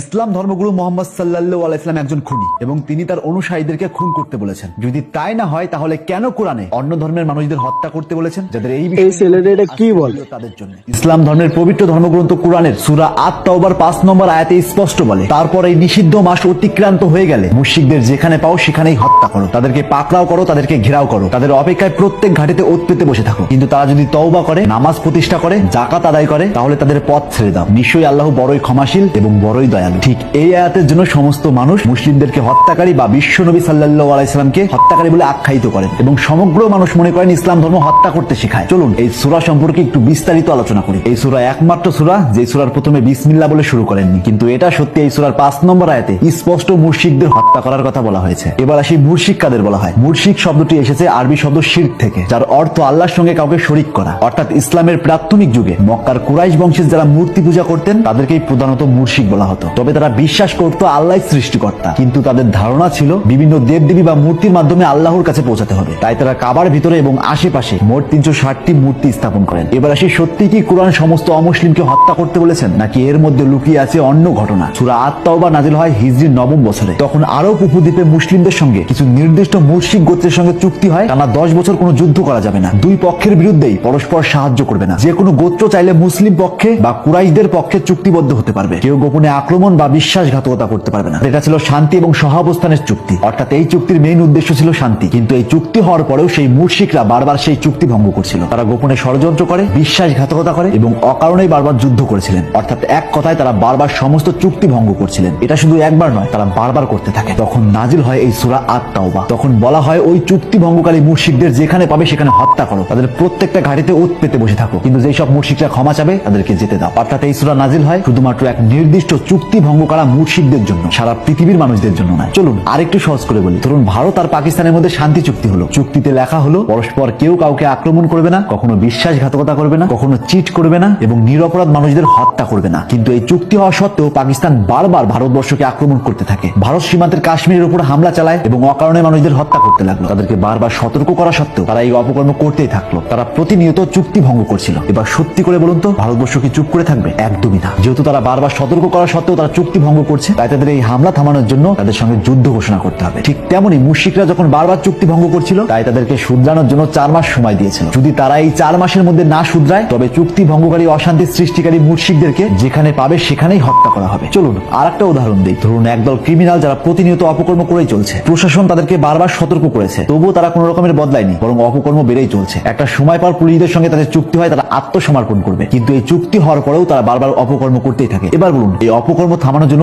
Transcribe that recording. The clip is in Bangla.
ইসলাম ধর্মগুরু মোহাম্মদ সাল্লাল্লাহু আলাইহি সাল্লাম একজন খুনি এবং তিনি তার অনুসারীদেরকে খুন করতে বলেছেন। যদি তাই না হয় তাহলে কেন কোরআনে অন্য ধর্মের মানুষদের হত্যা করতে বলেছেন? যাদের এই বিষয়ে কি বলে? তাদের জন্য। ইসলাম ধর্মের পবিত্র ধর্মগ্রন্থ কোরআনের সূরা আট তাওবার পাঁচ নম্বর আয়াতে স্পষ্ট বলে তারপর এই নিষিদ্ধ মাস অতিক্রান্ত হয়ে গেলে মুশরিকদের যেখানে পাও সেখানেই হত্যা করো। তাদেরকে পাকড়াও করো তাদেরকে ঘেরাও করো। তাদের অপেক্ষায় প্রত্যেক ঘাটিতে ওত পেতে বসে থাকো। কিন্তু তারা যদি তওবা করে নামাজ প্রতিষ্ঠা করে জাকাত আদায় করে তাহলে তাদের পথ ছেড়ে দাও। নিশ্চয়ই আল্লাহ বড়ই ক্ষমাশীল এবং বড়ই দয়ালু ঠিক এই আয়াতের জন্য সমস্ত মানুষ মুসলিমদেরকে হত্যাকারী বা বিশ্ব নবী সাল্লাহ আলাইসালামকে হত্যাকারী বলে আখ্যায়িত করেন এবং সমগ্র মানুষ মনে করেন ইসলাম ধর্ম হত্যা করতে শেখায়। চলুন এই সুরা সম্পর্কে একটু বিস্তারিত আলোচনা করি। এই সুরা একমাত্র সুরা, যে সুরার প্রথমে বিসমিল্লা বলে শুরু করেননি। কিন্তু এটা সত্যি এই সুরার পাঁচ নম্বর আয়াতে স্পষ্ট মুর্শিকদের হত্যা করার কথা বলা হয়েছে। এবার আসি মুর্শিক কাদের বলা হয়। মুর্শিক শব্দটি এসেছে আরবি শব্দ শির থেকে, যার অর্থ আল্লাহর সঙ্গে কাউকে শরিক করা। অর্থাৎ ইসলামের প্রাথমিক যুগে মক্কার কুরাইশ বংশের যারা মূর্তি পূজা করতেন, তাদেরকেই প্রধানত মুর্শিক বলা হতো। তবে তারা বিশ্বাস করত আল্লাহ সৃষ্টিকর্তা। কিন্তু তাদের ধারণা ছিল, বিভিন্ন দেবদেবী বা মূর্তির মাধ্যমে আল্লাহর কাছে পৌঁছাতে হবে। তাই তারা কাবার ভিতরে এবং আশেপাশে মোট তিনশো ষাটটি মূর্তি স্থাপন করেন। এবার আসি, সত্যি কি কোরআন সমস্ত অমুসলিমকে হত্যা করতে বলেছেন? নাকি এর মধ্যে লুকিয়ে আছে অন্য ঘটনা? সুরা আত্মাও বা নাজিল হয় হিজরির নবম বছরে। তখন আরব উপদ্বীপে মুসলিমদের সঙ্গে কিছু নির্দিষ্ট মুর্শিক গোত্রের সঙ্গে চুক্তি হয়। টানা দশ বছর কোনো যুদ্ধ করা যাবে না। দুই পক্ষের বিরুদ্ধেই পরস্পর সাহায্য করবে না। যে কোনো গোত্র চাইলে মুসলিম পক্ষে বা কুরাইশদের পক্ষে চুক্তিবদ্ধ হতে পারবে। কেউ গোপনে আক্রমণ বা বিশ্বাসঘাতকতা করতে পারবে না। এটা ছিল শান্তি এবং সহাবস্থানের চুক্তি। অর্থাৎ এই চুক্তির মেইন উদ্দেশ্য ছিল শান্তি। কিন্তু এই চুক্তি হওয়ার পরেও সেই মুর্শিকরা বারবার সেই চুক্তি ভঙ্গ করছিল। তারা গোপনে ষড়যন্ত্র করে, বিশ্বাসঘাতকতা করে এবং অকারণেই বারবার যুদ্ধ করেছিলেন। অর্থাৎ এক কথায় তারা বারবার সমস্ত চুক্তি ভঙ্গ করছিলেন। এটা শুধু একবার নয়, তারা বারবার করতে থাকে। তখন নাজিল হয় এই সুরা আট তাওবা তখন বলা হয়, ওই চুক্তি ভঙ্গকারী মুর্শিকদের যেখানে পাবে সেখানে হত্যা করো। তাদের প্রত্যেকটা ঘাটিতে ওত পেতে বসে থাকো। কিন্তু যেই সব মুর্শিকরা ক্ষমা চাবে, তাদেরকে যেতে দাও। অর্থাৎ এই সুরা নাজিল হয় শুধুমাত্র এক নির্দিষ্ট চুক্তি ভঙ্গ করা মুর্শিকদের জন্য, সারা পৃথিবীর মানুষদের জন্য নয়। চলুন, আরেকটু সহজ করে বলি। ধরুন, ভারত আর পাকিস্তানের মধ্যে শান্তি চুক্তি হলো। চুক্তিতে লেখা হলো, পরস্পর কেউ কাউকে আক্রমণ করবে না, কখনো বিশ্বাসঘাতকতা করবে না, কখনো চিট করবে না, এবং নিরপরাধ মানুষদের হত্যা করবে না। কিন্তু এই চুক্তি হওয়া সত্ত্বেও পাকিস্তান বারবার ভারতবর্ষকে আক্রমণ করতে থাকে। ভারত সীমান্তের কাশ্মীরের উপর হামলা চালায় এবং অকারণে মানুষদের হত্যা করতে লাগল। তাদেরকে বারবার সতর্ক করা সত্ত্বেও তারা এই অপকর্ম করতেই থাকল। তারা প্রতিনিয়ত চুক্তি ভঙ্গ করছিল। এবার সত্যি করে বলুন তো, ভারতবর্ষ কি চুপ করে থাকবে? একদমই না। যেহেতু তারা বারবার সতর্ক করা সত্ত্বেও তারা চুক্তি ভঙ্গ করছে, তাই তাদের এই হামলা থামানোর জন্য তাদের সঙ্গে যুদ্ধ ঘোষণা করতে হবে। ঠিক তেমনি মুশিকরা যখন বারবার চুক্তি ভঙ্গ করছিল, তাই তাদেরকে শুধরানোর জন্য চার মাস সময় দিয়েছিল। যদি তারা এই চার মাসের মধ্যে না শুধরায়, তবে চুক্তি ভঙ্গকারী অশান্তি সৃষ্টিকারী মুর্শিকদেরকে যেখানে পাবে সেখানেই হত্যা করা হবে। চলুন আর একটা উদাহরণ দিই। ধরুন, একদল ক্রিমিনাল যারা প্রতিনিয়ত অপকর্ম করেই চলছে। প্রশাসন তাদেরকে বারবার সতর্ক করেছে, তবুও তারা কোনো রকমের বদলায়নি, বরং অপকর্ম বেড়েই চলছে। একটা সময় পর পুলিশদের সঙ্গে তাদের চুক্তি হয়, তারা আত্মসমর্পণ করবে। কিন্তু এই চুক্তি হওয়ার পরেও তারা বারবার অপকর্ম করতেই থাকে। এবার বলুন, এই অপকর্ম থামানোর জন্য